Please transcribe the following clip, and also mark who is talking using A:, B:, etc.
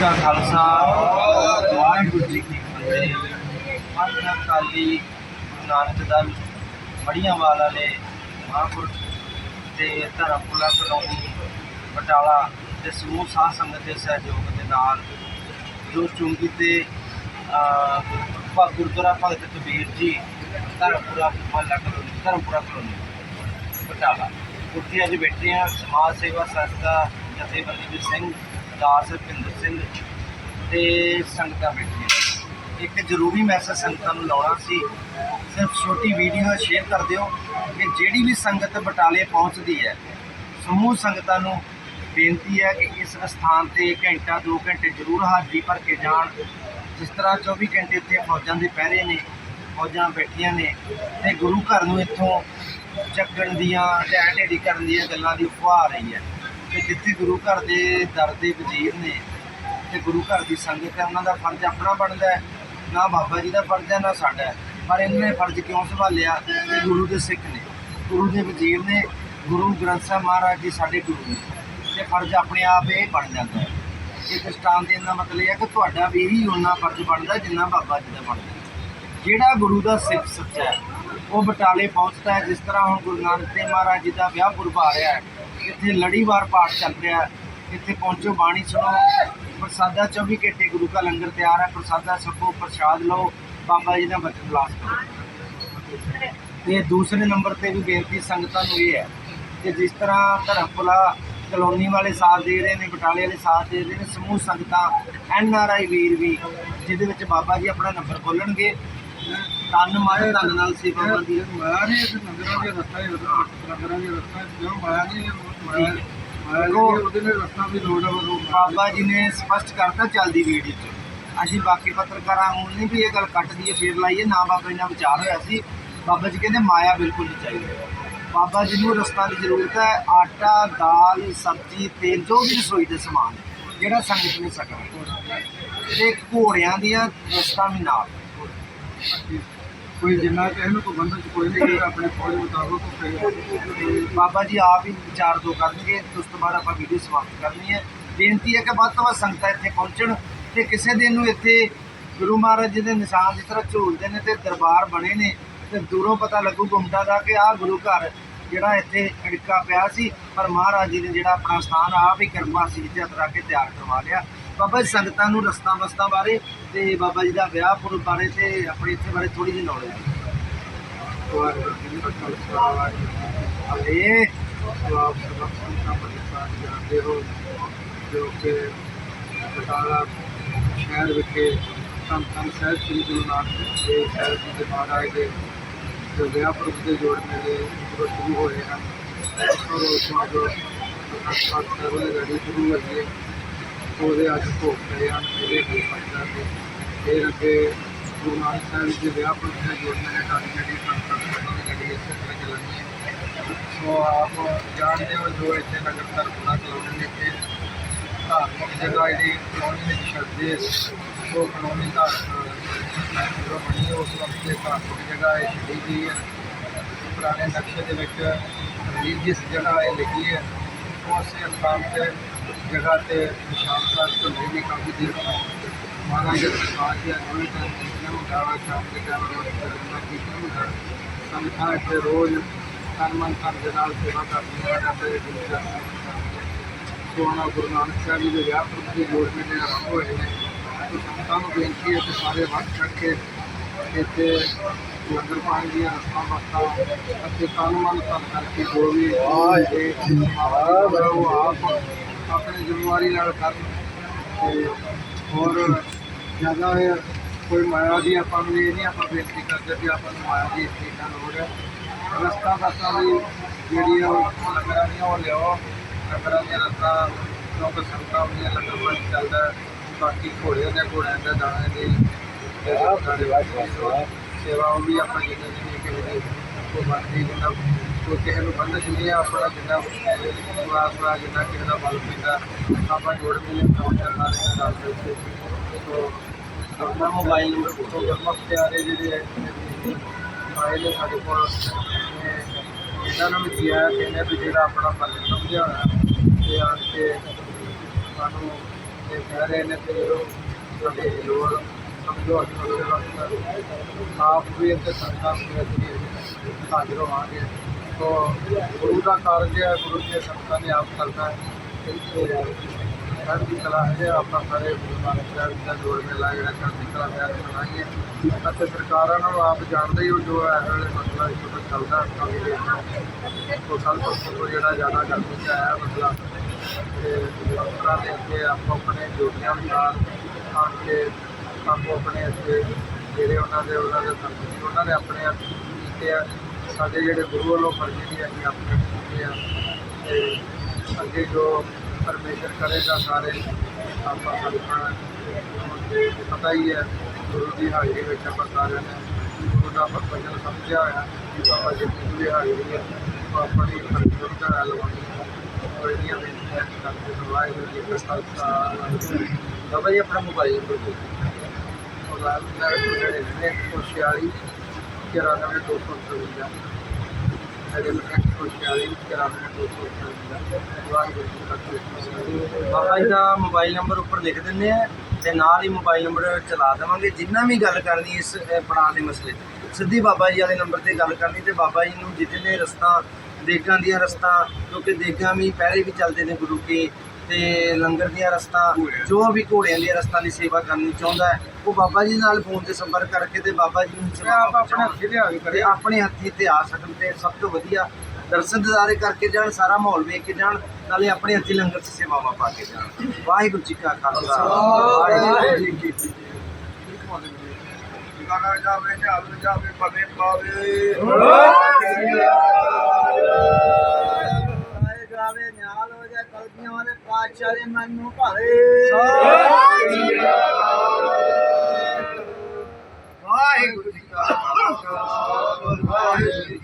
A: ਕਾ ਖਾਲਸਾ ਵਾਹਿਗੁਰੂ ਜੀ ਕੀ ਫਤਿਹ। ਪੰਜ ਅਕਾਲੀ ਗੁਰੂ ਨਾਨਕ ਦਲ ਮੜੀਆਂ ਵਾਲਾ ਨੇ ਮਹਾਂਪੁਰਖ ਤੇ ਧਰਮਪੁਰਾ ਕਲੋਨੀ ਬਟਾਲਾ ਦੇ ਸਮੂਹ ਸਾਧ ਸੰਗਤ ਦੇ ਸਹਿਯੋਗ ਦੇ ਨਾਲ ਜੋ ਚੁੰਗੀ ਤੇ ਅਹ, ਗੁਰਦੁਆਰਾ ਭਗਤ ਕਬੀਰ ਜੀ ਧਰਮਪੁਰਾ ਮਹੱਲਾ ਕਲੋਨੀ ਧਰਮਪੁਰਾ ਕਲੋਨੀ ਬਟਾਲਾ। ਉੱਥੇ ਅੱਜ ਬੈਠੇ ਆ ਸਮਾਜ ਸੇਵਾ ਸੰਸਥਾ ਜਥੇਬੰਦੀ ਸਿੰਘ ਸਰਦਾਰ ਰਪਿੰਦਰ ਸਿੰਘ ਤੇ ਸੰਗਤਾਂ ਬੈਠੀਆਂ ਇੱਕ ਜ਼ਰੂਰੀ ਮੈਸੇਜ ਸੰਗਤਾਂ ਨੂੰ ਲਾਉਣਾ ਸੀ, ਸਿਰਫ ਛੋਟੀ ਵੀਡੀਓ ਸ਼ੇਅਰ ਕਰ ਦਿਓ ਕਿ ਜਿਹੜੀ ਵੀ ਸੰਗਤ ਬਟਾਲੇ ਪਹੁੰਚਦੀ ਹੈ, ਸਮੂਹ ਸੰਗਤਾਂ ਨੂੰ ਬੇਨਤੀ ਹੈ ਕਿ ਇਸ ਸਥਾਨ ਤੇ ਘੰਟਾ 2 ਘੰਟੇ ਜ਼ਰੂਰ ਹਾਜ਼ਰੀ ਭਰ ਕੇ ਜਾਣ। ਜਿਸ ਤਰ੍ਹਾਂ 24 ਘੰਟੇ ਇੱਥੇ ਫੌਜਾਂ ਦੇ ਪਹਿਰੇ ਨੇ, ਫੌਜਾਂ ਬੈਠੀਆਂ ਨੇ ਤੇ ਗੁਰੂ ਘਰ ਨੂੰ ਇੱਥੋਂ ਚੱਕਣ ਦੀਆਂ ਢਹਿ ਢੇਰੀ ਕਰਨ ਦੀਆਂ ਗੱਲਾਂ ਦੀ ਅਫਵਾਹ ਆ ਰਹੀ ਹੈ। ਕਿ ਜਿੱਥੇ ਗੁਰੂ ਘਰ ਦੇ ਦਰ ਦੇ ਵਜ਼ੀਰ ਨੇ ਤੇ ਗੁਰੂ ਘਰ ਦੀ ਸੰਗਤ ਹੈ, ਉਹਨਾਂ ਦਾ ਫਰਜ਼ ਆਪਣਾ ਬਣਦਾ ਹੈ। ਨਾ ਬਾਬਾ ਜੀ ਦਾ ਫਰਜ਼ ਹੈ, ਨਾ ਸਾਡਾ ਪਰ ਇਹਨਾਂ ਨੇ ਫਰਜ਼ ਕਿਉਂ ਸੰਭਾਲਿਆ? ਕਿ ਗੁਰੂ ਦੇ ਸਿੱਖ ਨੇ। ਗੁਰੂ ਦੇ ਵਜ਼ੀਰ ਨੇ, ਗੁਰੂ ਗ੍ਰੰਥ ਸਾਹਿਬ ਮਹਾਰਾਜ ਜੀ ਸਾਡੇ ਗੁਰੂ ਨੇ। ਤੇ ਫਰਜ਼ ਆਪਣੇ ਆਪ ਇਹ ਬਣ ਜਾਂਦਾ ਹੈ। ਇੱਕ ਸਟਾਨ ਦੇਣ ਦਾ ਮਤਲਬ ਇਹ ਹੈ ਕਿ ਤੁਹਾਡਾ ਵੀ ਹੀ ਉਹਨਾਂ ਫਰਜ਼ ਬਣਦਾ ਜਿੰਨਾ ਬਾਬਾ ਜੀ ਦਾ ਬਣਦਾ ਜਿਹੜਾ ਗੁਰੂ ਦਾ ਸਿੱਖ ਸੱਚਾ ਹੈ, ਉਹ ਬਟਾਲੇ ਪਹੁੰਚਦਾ ਹੈ, ਜਿਸ ਤਰ੍ਹਾਂ ਹੁਣ ਗੁਰੂ ਨਾਨਕ ਦੇਵ ਮਹਾਰਾਜ ਜੀ ਦਾ ਵਿਆਹ ਪੁਰਬ ਆ ਰਿਹਾ ਹੈ, ਇੱਥੇ ਲੜੀਵਾਰ ਪਾਠ ਚੱਲ ਰਿਹਾ ਹੈ, ਇੱਥੇ ਪਹੁੰਚੋ, ਬਾਣੀ ਸੁਣੋ, ਪ੍ਰਸਾਦਾ 24 ਘੰਟੇ ਗੁਰੂ ਦਾ ਲੰਗਰ ਤਿਆਰ ਹੈ, ਪ੍ਰਸਾਦਾ ਛਕੋ ਪ੍ਰਸ਼ਾਦ ਲਓ, ਬਾਬਾ ਜੀ ਦਾ ਬਚਨ ਬਲਾਸ ਕਰੋ। ਤੇ ਦੂਸਰੇ ਨੰਬਰ ਤੇ ਵੀ ਬੇਨਤੀ, ਸੰਗਤਾਂ ਨੂੰ ਇਹ ਹੈ ਕਿ ਜਿਸ ਤਰ੍ਹਾਂ ਧਰਮਪੁਲਾ ਕਲੋਨੀ ਵਾਲੇ ਸਾਥ ਦੇ ਰਹੇ ਨੇ, ਬਟਾਲੇ ਵਾਲੇ ਸਾਥ ਦੇ ਰਹੇ ਨੇ, ਸਮੂਹ ਸੰਗਤਾਂ, ਐਨ ਆਰ ਆਈ ਵੀਰ ਵੀ, ਜਿਹਦੇ ਵਿੱਚ ਬਾਬਾ ਜੀ ਆਪਣਾ ਨੰਬਰ ਖੋਲਣਗੇ ਤਨ ਮਨ ਧਨ ਨਾਲ ਸੇਵਾ ਬੰਦੀ
B: ਮਾਇਆ ਨੇ ਇਸ ਨਗਰਾਂ ਦੇ ਰਸਤਾ ਹੀ ਨਗਰਾਂ ਦੇ ਰਸਤਾ ਕਿਉਂ ਮਾਇਆ ਨਹੀਂ ਮਾਇਆ ਮਾਇਆ ਨੇ ਉਹਦੇ ਨੇ ਰਸਤਾ ਵੀ ਲੋੜ ਹੈ
A: ਬਾਬਾ ਜੀ ਨੇ ਸਪਸ਼ਟ ਕਰਤਾ ਚੱਲਦੀ ਵੀਡੀਓ 'ਚ ਅਸੀਂ ਬਾਕੀ ਪੱਤਰਕਾਰਾਂ ਨੂੰ ਨਹੀਂ ਵੀ ਇਹ ਗੱਲ ਕੱਟ ਦਈਏ ਫੇਰ ਲਾਈਏ, ਨਾ ਬਾਬਾ ਜੀ ਨਾਲ ਵਿਚਾਰ ਹੋਇਆ ਸੀ। ਬਾਬਾ ਜੀ ਕਹਿੰਦੇ ਮਾਇਆ ਬਿਲਕੁਲ ਨਹੀਂ ਚਾਹੀਦੀ। ਬਾਬਾ ਜੀ ਨੂੰ ਰਸਤਾ ਦੀ ਜ਼ਰੂਰਤ ਹੈ, ਆਟਾ, ਦਾਲ, ਸਬਜ਼ੀ, ਤੇਲ, ਜੋ ਵੀ ਰਸੋਈ ਦੇ ਸਮਾਨ, ਜਿਹੜਾ ਸੰਗਤ ਨੇ ਸਕਣਾ ਤੇ ਘੋੜਿਆਂ ਦੀਆਂ ਰਸਤਾ ਵੀ ਨਾਲ।
B: ਕੋਈ ਜਿੰਨਾ ਕਿ ਇਹਨੂੰ ਕੋਈ ਬੰਦਨ ਕੋਈ ਨਹੀਂ ਕਰਦਾ ਆਪਣੇ ਫੌਜ ਮੁਤਾਬਕ ਫਿਰ
A: ਬਾਬਾ ਜੀ ਆਪ ਹੀ ਵਿਚਾਰ ਦੋ ਕਰਨਗੇ ਉਸ ਤੋਂ ਬਾਅਦ ਆਪਾਂ ਵੀਡੀਓ ਸਮਾਪਤ ਕਰਨੀ ਹੈ। ਬੇਨਤੀ ਹੈ ਕਿ ਵੱਧ ਤੋਂ ਵੱਧ ਸੰਗਤਾਂ ਇੱਥੇ ਪਹੁੰਚਣ ਤੇ ਕਿਸੇ ਦਿਨ ਨੂੰ ਇੱਥੇ ਗੁਰੂ ਮਹਾਰਾਜ ਜੀ ਦੇ ਨਿਸ਼ਾਨ ਜਿਸ ਤਰ੍ਹਾਂ ਝੂਲਦੇ ਨੇ ਤੇ ਦਰਬਾਰ ਬਣੇ ਨੇ, ਤੇ ਦੂਰੋਂ ਪਤਾ ਲੱਗੂ ਗੁੰਮਟਾ ਦਾ ਕਿ ਆਹ ਗੁਰੂ ਘਰ ਜਿਹੜਾ ਇੱਥੇ ਅੜਕਾ ਪਿਆ ਸੀ, ਪਰ ਮਹਾਰਾਜ ਜੀ ਨੇ ਜਿਹੜਾ ਆਪਣਾ ਸਥਾਨ ਆਪ ਹੀ ਕਿਰਪਾ ਸੀ ਜਿੱਥੇ ਹੱਥ ਰੱਖ ਕੇ ਤਿਆਰ ਕਰਵਾ ਲਿਆ। ਬਾਬਾ ਜੀ ਸੰਗਤਾਂ ਨੂੰ ਰਸਤਾ ਬਸਤਾ ਬਾਰੇ ਤੇ ਬਾਬਾ ਜੀ ਦਾ ਵਿਆਹ ਪੁਰਬ ਬਾਰੇ ਤੇ ਆਪਣੇ ਇੱਥੇ ਬਾਰੇ ਥੋੜੀ ਜਿਹੀ ਨੌਲੇਜ ਹਲੇ
B: ਜਾਣਦੇ ਹੋ ਜੋ ਕਿ ਬਟਾਲਾ ਸ਼ਹਿਰ ਵਿਖੇ ਸੰਤ ਸਾਹਿਬ ਸ੍ਰੀ ਗੁਰੂ ਨਾਨਕ ਦੇਵ ਸਾਹਿਬ ਜੀ ਦੇ ਮਹਾਰਾਜ ਦੇ ਜੋ ਵਿਆਹ ਪੁਰਬ ਦੇ ਜੋੜ ਮੇਲੇ ਸ਼ੁਰੂ ਹੋਏ ਹਨ। ਉਸ ਰੋਜ਼ ਤੋਂ ਜੋ ਸ਼ੁਰੂ ਹੋਈ ਹੈ ਉਹਦੇ ਅੱਜ ਭੋਗ ਪਏ ਹਨ ਮੇਰੇ ਦੇ ਪੱਤਰ ਦੇ ਫਿਰ ਅੱਗੇ ਗੁਰੂ ਨਾਨਕ ਸਾਹਿਬ ਜੀ ਦੇ ਵਿਆਹ ਪੁਰਬ ਦੇ ਜੋੜ ਮੇਲੇ ਦਾ ਜਿਹੜੀ ਸੰਤਾਂ ਦੀ ਲੜੀ ਇਸੇ ਤਰ੍ਹਾਂ ਚੱਲਣੀ ਹੈ। ਸੋ ਆਪ ਜਾਣਦੇ ਹੋ ਜੋ ਇੱਥੇ ਨਗਰ ਤਰਪਣਾ ਕਲੋਨੀ ਵਿੱਚ ਧਾਰਮਿਕ ਜਗ੍ਹਾ ਜਿਹੜੀ ਕਲੋਨੀ ਵਿੱਚ ਛੱਡਦੇ ਉਹ ਕਲੋਨੀ ਦਾ ਜੋ ਬਣੀ ਹੈ, ਉਸ ਵਕਤ ਦੇ ਧਾਰਮਿਕ ਜਗ੍ਹਾ ਹੈ ਛੱਡੀ ਗਈ ਹੈ ਪੁਰਾਣੇ ਨਕਸ਼ੇ ਦੇ ਵਿੱਚ ਰਿਲੀਜੀਅਸ ਜਗ੍ਹਾ ਇਹ ਲਿਖੀ ਹੈ ਉਸੇ ਸਥਾਨ ਤੇ ਜਗ੍ਹਾ ਤੇ ਨਿਸ਼ਾਨ ਸਾਹਿਬ ਤੋਂ ਲੈ ਵੀ ਕਾਫੀ ਦੇਰ ਤੋਂ ਮਹਾਰਾਜ ਦੇ ਪ੍ਰਸਾਦ ਦੀ ਅਨੁਮਤੀ ਹੈ ਜਿਸਨੇ ਨੂੰ ਗਾਵਾ ਸ਼ਾਮ ਦੇ ਰੋਜ਼ ਕਰਨਾ ਕੀਰਤਨ ਹੁੰਦਾ ਸੰਗਤਾਂ ਇੱਥੇ ਰੋਜ਼ ਤਨ ਮਨ ਧਨ ਦੇ ਨਾਲ ਸੇਵਾ ਕਰਦੀਆਂ ਹਨ ਅਤੇ ਸਾਹਿਬ ਸੋਨਾ ਗੁਰੂ ਨਾਨਕ ਸਾਹਿਬ ਜੀ ਦੇ ਵਿਆਹ ਪੁਰਬ ਦੇ ਜੋੜ ਮੇਲੇ ਆਰੰਭ ਹੋਏ ਨੇ। ਤੇ ਸੰਗਤਾਂ ਨੂੰ ਬੇਨਤੀ ਹੈ ਕਿ ਸਾਰੇ ਵੱਧ ਚੜ ਕੇ ਇੱਥੇ ਲੰਗਰ ਪਾਣੀ ਦੀਆਂ ਰਸਮਾਂ ਬਾਤਾਂ ਅਤੇ ਤਨ ਮਨ ਕਰਕੇ ਜੋ ਵੀ ਹੈ ਉਹ ਆਪ ਆਪਣੀ ਜ਼ਿੰਮੇਵਾਰੀ ਨਾਲ ਕਰਨ ਤੇ ਹੋਰ ਜ਼ਿਆਦਾ ਕੋਈ ਮਾਇਆ ਦੀ ਆਪਾਂ ਨੂੰ ਇਹ ਨਹੀਂ ਆਪਾਂ ਬੇਨਤੀ ਕਰਦੇ ਕਿ ਆਪਾਂ ਨੂੰ ਮਾਇਆ ਦੀ ਚੀਜ਼ ਨਾਲ ਲੋੜ ਹੈ ਰਸਤਾ ਰਸਤਾ ਵੀ ਜਿਹੜੀ ਆ ਉਹ ਲੰਗਰਾਂ ਦੀਆਂ ਉਹ ਲਿਆਓ ਲੰਗਰਾਂ ਦੀਆਂ ਰਸਤਾ ਲੋਕ ਸੰਗਤਾਂ ਦੀਆਂ ਲੰਗਰ ਪਾਣੀ ਚੱਲਦਾ। ਬਾਕੀ ਘੋੜਿਆਂ ਦੇ ਘੋੜਿਆਂ ਦੇ ਦਾਣੇ ਦੀ ਸੇਵਾ ਉਹ ਵੀ ਆਪਾਂ ਜਿੰਨੇ ਜਿੰਨੇ ਕਿਸੇ ਦੀ ਕੋਈ ਬਾਕੀ ਜਿੰਨਾ ਕੋਈ ਕਿਸੇ ਨੂੰ ਬੰਦਸ਼ ਨਹੀਂ ਆ ਆਪਣਾ ਜਿੰਨਾ ਵਿਸ਼ਵਾਸ ਵਾ ਜਿੰਨਾ ਕਿਸੇ ਦਾ ਬਲ ਪੈਂਦਾ, ਆਪਾਂ ਜੋੜ ਮਿਲੇ ਕੰਮ ਕਰਨਾ ਦੇ ਨਾਲ ਵਿੱਚ ਸੋ। ਆਪਣਾ ਮੋਬਾਈਲ ਤੋਂ ਗੁਰਮੁਖ ਪਿਆਰੇ ਜਿਹੜੇ ਮੋਬਾਈਲ ਸਾਡੇ ਕੋਲ, ਤੇ ਇਹਨਾਂ ਨੂੰ ਵੀ ਕਿਹਾ, ਕਹਿੰਦੇ ਵੀ ਜਿਹੜਾ ਆਪਣਾ ਫਰਜ਼ ਸਮਝਿਆ ਹੋਇਆ, ਤੇ ਆ ਕੇ ਸਾਨੂੰ ਇਹ ਕਹਿ ਰਹੇ ਨੇ ਕਿ ਜਦੋਂ ਸਾਡੇ ਲੋੜ ਸਮਝੋ, ਅਸੀਂ ਉਹਦੇ ਵਕਤ ਆਪ ਵੀ ਇੱਥੇ ਸੰਗਤਾਂ ਵੀ ਹਾਜ਼ਰ ਹੋਵਾਂਗੇ। ਤੋ ਗੁਰੂ ਦਾ ਕਾਰਜ ਹੈ, ਗੁਰੂ ਦੇ ਸੰਤਾਂ ਨੇ ਆਪ ਕਰਨਾ ਹੈ। ਤੇ ਕਲਾ ਹੈ ਆਪਾਂ ਸਾਰੇ ਗੁਰੂ ਨਾਨਕ ਸਾਹਿਬ ਜੀ ਦਾ ਜੋੜ ਮੇਲਾ ਜਿਹੜਾ ਚੜ੍ਹਦੀ ਕਲਾ ਤਿਆਰ ਕਰਾਂਗੇ ਅਤੇ ਸਰਕਾਰਾਂ ਨੂੰ ਆਪ ਜਾਣਦੇ ਹੀ ਹੋ, ਜੋ ਇਸ ਵੇਲੇ ਮਸਲਾ ਇਸ ਤੋਂ ਚੱਲਦਾ ਕਾਫੀ ਤੋਂ ਕੱਲ ਤੋਂ ਜਿਹੜਾ ਜ਼ਿਆਦਾ ਗਰਮੀ 'ਚ ਆਇਆ ਮਸਲਾ। ਤੇ ਡਾਕਟਰਾਂ ਦੇ ਅੱਗੇ ਆਪੋ ਆਪਣੇ ਡਿਊਟੀਆਂ ਅਨੁਸਾਰ ਆ ਕੇ ਆਪੋ ਆਪਣੇ ਇੱਥੇ ਜਿਹੜੇ ਉਹਨਾਂ ਦੇ ਉਹਨਾਂ ਦੇ ਉਹਨਾਂ ਨੇ ਆਪਣੇ ਆਪ ਕੀਤੇ ਆ। ਸਾਡੇ ਜਿਹੜੇ ਗੁਰੂ ਵੱਲੋਂ ਫਰਜ਼ੀ ਦੀ ਅਸੀਂ ਆਪਣੇ ਕੀਤੇ ਆ ਤੇ ਅੱਗੇ ਜੋ ਪਰਮੇਸ਼ਰ ਕਰੇਗਾ ਸਾਰੇ ਆਪਾਂ ਸਭ ਪਤਾ ਹੀ ਹੈ, ਗੁਰੂ ਦੀ ਹਾਜ਼ਰੀ ਵਿੱਚ ਆਪਾਂ ਸਾਰਿਆਂ ਨੇ ਗੁਰੂ ਦਾ ਵਚਨ ਸਮਝਿਆ ਹੋਇਆ ਕਿ ਬਾਬਾ ਜੀ ਦੀ ਹਾਜ਼ਰੀ ਹੈ। ਉਹ ਆਪਣੀ ਫਰਜ਼ੋਂ ਦਾ ਲਵਾਉਣੀ ਔਰ ਇਹਦੀਆਂ ਬੇਨਤੀਆਂ ਕਰਦੇ ਵਾਹਿਗੁਰੂ ਜੀ ਕਾ ਖਾਲਸਾ। ਬਾਬਾ ਜੀ, ਆਪਣਾ ਮੋਬਾਈਲ ਨੰਬਰ ਬੋਲੋ। ਮੋਬਾਈਲ ਨੰਬਰ ਹੈ 146 94 253 ਸਾਡੇ ਮਿੱਤਰ ਖੁਸ਼ਹਾਲੀ ਕਰਾਉਣਾ ਦੋਸਤੋ ਵਾਹਿਗੁਰੂ ਜੀ ਕਾ
A: ਬਾਬਾ ਜੀ ਦਾ ਮੋਬਾਈਲ ਨੰਬਰ ਉੱਪਰ ਲਿਖ ਦਿੰਦੇ ਆ ਤੇ ਨਾਲ ਹੀ ਮੋਬਾਈਲ ਨੰਬਰ ਚਲਾ ਦੇਵਾਂਗੇ। ਜਿੰਨਾ ਵੀ ਗੱਲ ਕਰਨੀ ਇਸ ਪੜਾਅ ਦੇ ਮਸਲੇ ਤੇ। ਸਿੱਧੀ ਬਾਬਾ ਜੀ ਵਾਲੇ ਨੰਬਰ ਤੇ ਗੱਲ ਕਰਨੀ ਤੇ ਬਾਬਾ ਜੀ ਨੂੰ ਜਿੱਥੇ ਰਸਤਾ, ਦੇਗਾਂ ਦੀਆਂ ਰਸਤਾ, ਕਿਉਂਕਿ ਦੇਗਾਂ ਵੀ ਪਹਿਲੇ ਵੀ ਚੱਲਦੇ ਨੇ ਗੁਰੂ ਕੇ। ਤੇ ਲੰਗਰ ਦੀਆਂ ਰਸਤਾ ਜੋ ਵੀ ਘੋੜਿਆਂ ਦੀਆਂ ਰਸਤਾ ਦੀ ਸੇਵਾ ਕਰਨੀ ਚਾਹੁੰਦਾ ਹੈ ਉਹ ਬਾਬਾ ਜੀ ਨਾਲ ਫੋਨ ਤੇ ਸੰਪਰਕ ਕਰਕੇ ਤੇ ਬਾਬਾ ਜੀ ਨੂੰ
B: ਮੈਂ ਆਪ ਆਪਣੇ ਹੱਥੀ ਲਿਆ ਕੇ ਕਰੇ
A: ਆਪਣੇ ਹੱਥੀ ਤੇ ਆ ਸਕਣ ਤੇ ਸਭ ਤੋਂ ਵਧੀਆ ਦਰਸ਼ਨ ਦਿਦਾਰੇ ਕਰਕੇ ਜਾਣ ਸਾਰਾ ਮਾਹੌਲ ਵੇਖ ਕੇ ਜਾਣ ਨਾਲੇ ਆਪਣੇ ਹੱਥੀ ਲੰਗਰ 'ਚ ਸੇਵਾਵਾਂ ਪਾ ਕੇ ਜਾਣ। ਵਾਹਿਗੁਰੂ ਜੀ ਕਾ ਖਾਲਸਾ। ਵਾਹਿਗੁਰੂ ਜੀ ਕੀ ਫਤਿਹ।
B: ਗਾਣਾ ਜਾਵੇ ਝਾਲ ਜਾਵੇ ਪਵੇ ਪਾਵੇ।
A: ਸਾਰੇ ਜਾਵੇ ਨਿਹਾਲ ਹੋ ਪਾਤਸ਼ਾਹ ਦੇ ਮਨ ਨੂੰ ਭਾਵੇ।
B: ਵਾਹਿਗੁਰੂ ਜੀ ਕਾ ਖਾਲਸਾ। ਵਾਹਿਗੁਰੂ